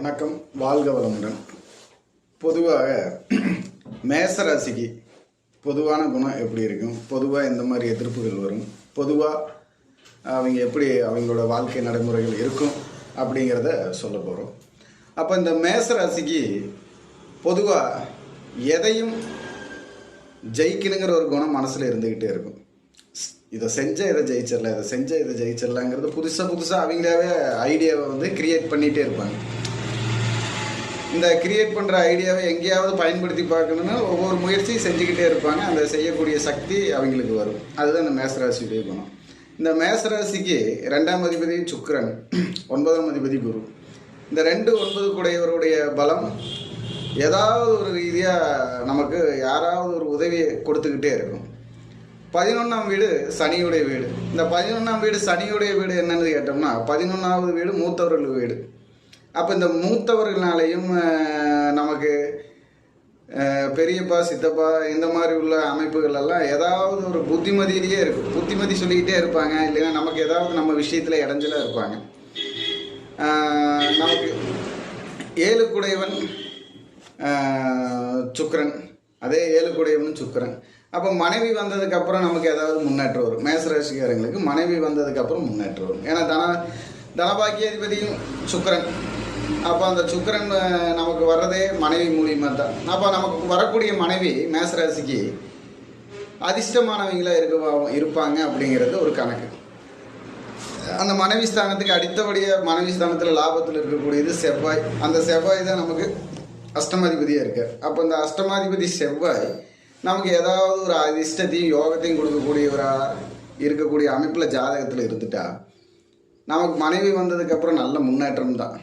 வணக்கம். வாழ்க வளமுடன். பொதுவாக மேசராசிக்கு பொதுவான குணம் எப்படி இருக்கும்? பொதுவாக எந்த மாதிரி எதிர்ப்புகள் வரும்? பொதுவாக அவங்க எப்படி அவங்களோட வாழ்க்கை நடைமுறைகள் இருக்கும் அப்படிங்கிறத சொல்ல போகிறோம் அப்போ இந்த மேசராசிக்கு பொதுவாக எதையும் ஜெயிக்கணுங்கிற ஒரு குணம் மனசில் இருந்துக்கிட்டே இருக்கும். இதை செஞ்ச இதை ஜெயிச்சிடலாம் இதை செஞ்ச இதை ஜெயிச்சிடலாங்கிறது புதுசாக புதுசாக அவங்களாவே ஐடியாவை வந்து கிரியேட் பண்ணிகிட்டே இருப்பாங்க. இந்த கிரியேட் பண்ணுற ஐடியாவை எங்கேயாவது பயன்படுத்தி பார்க்கணுன்னு ஒவ்வொரு முயற்சியும் செஞ்சுக்கிட்டே இருப்பாங்க. அந்த செய்யக்கூடிய சக்தி அவங்களுக்கு வரும். அதுதான் இந்த மேசராசியுடைய குணம். இந்த மேசராசிக்கு ரெண்டாம் அதிபதி சுக்ரன் ஒன்பதாம் அதிபதி குரு. இந்த ரெண்டு ஒன்பது கூடையவருடைய பலம் ஏதாவது ஒரு ரீதியாக நமக்கு யாராவது ஒரு உதவியை கொடுத்துக்கிட்டே இருக்கும். பதினொன்றாம் வீடு சனியுடைய வீடு. இந்த பதினொன்றாம் வீடு சனியுடைய வீடு என்னன்னு கேட்டோம்னா பதினொன்றாவது வீடு மூத்தவர்கள் வீடு. அப்போ இந்த மூத்தவர்களாலையும் நமக்கு பெரியப்பா சித்தப்பா இந்த மாதிரி உள்ள அமைப்புகள் எல்லாம் ஏதாவது ஒரு புத்திமதியிலேயே இருக்கும். புத்திமதி சொல்லிக்கிட்டே இருப்பாங்க இல்லைன்னா நமக்கு ஏதாவது நம்ம விஷயத்தில் இடைஞ்சலாக இருப்பாங்க. நமக்கு ஏழு குடையவன் அதே ஏழு குடையவனும் அப்போ மனைவி வந்ததுக்கப்புறம் நமக்கு ஏதாவது முன்னேற்றம் வரும். மேசராசிக்காரங்களுக்கு மனைவி வந்ததுக்கப்புறம் முன்னேற்றம் வரும். ஏன்னா தன தனபாக்கியாதிபதியும் சுக்கரன். அப்போ அந்த சுக்கரன் நமக்கு வர்றதே மனைவி மூலியமாக தான். அப்போ நமக்கு வரக்கூடிய மனைவி மேசராசிக்கு அதிர்ஷ்டமானவங்களாக இருக்க இருப்பாங்க அப்படிங்கிறது ஒரு கணக்கு. அந்த மனைவி ஸ்தானத்துக்கு அடுத்தபடியாக மனைவி ஸ்தானத்தில் லாபத்தில் இருக்கக்கூடியது செவ்வாய். அந்த செவ்வாய் தான் நமக்கு அஷ்டமாதிபதியாக இருக்கார் அப்போ இந்த அஷ்டமாதிபதி செவ்வாய் நமக்கு ஏதாவது ஒரு அதிர்ஷ்டத்தையும் யோகத்தையும் கொடுக்கக்கூடியவரா இருக்கக்கூடிய அமைப்பில் ஜாதகத்தில் இருந்துட்டா நமக்கு மனைவி வந்ததுக்கப்புறம் நல்ல முன்னேற்றம் தான்.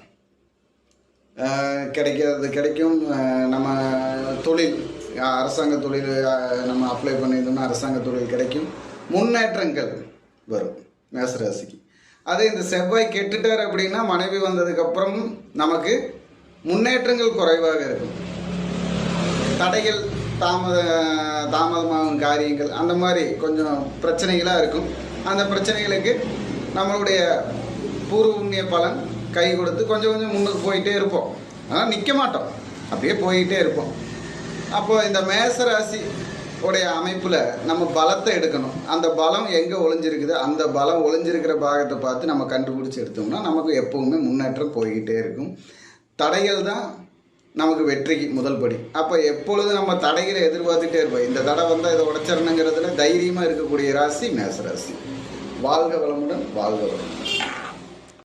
கிடைக்கிறது கிடைக்கும். நம்ம தொழில் அரசாங்க தொழில் நம்ம அப்ளை பண்ணியிருந்தோம்னா அரசாங்க தொழில் கிடைக்கும். முன்னேற்றங்கள் வரும் மேசராசிக்கு. அதே இந்த செவ்வாய் கெட்டுட்டார் அப்படின்னா மனைவி வந்ததுக்கப்புறம் நமக்கு முன்னேற்றங்கள் குறைவாக இருக்கும். தடைகள் தாமத தாமதமாகும் காரியங்கள் அந்த மாதிரி கொஞ்சம் பிரச்சனைகளாக இருக்கும். அந்த பிரச்சனைகளுக்கு நம்மளுடைய பூர்வ புண்ணிய பலன் கை கொடுத்து கொஞ்சம் கொஞ்சம் முன்னுக்கு போயிட்டே இருப்போம். ஆனால் நிற்க மாட்டோம். அப்படியே போயிட்டே இருப்போம். அப்போ இந்த மேசராசி உடைய அமைப்பில் நம்ம பலத்தை எடுக்கணும். அந்த பலம் எங்கே ஒளிஞ்சிருக்குது? அந்த பலம் ஒளிஞ்சிருக்கிற பாகத்தை பார்த்து நம்ம கண்டுபிடிச்சி எடுத்தோம்னா நமக்கு எப்பவுமே முன்னேற்றம் போய்கிட்டே இருக்கும். தடைகள் தான் நமக்கு வெற்றிக்கு முதல் படி. அப்போ எப்பொழுது நம்ம தடைகளை எதிர்பார்த்துட்டே இருப்போம். இந்த தடை வந்தால் இதை உடச்சிடணுங்கிறதுல தைரியமாக இருக்கக்கூடிய ராசி மேசராசி. வாழ்க வளமுடன் வாழ்க வளமுடன்.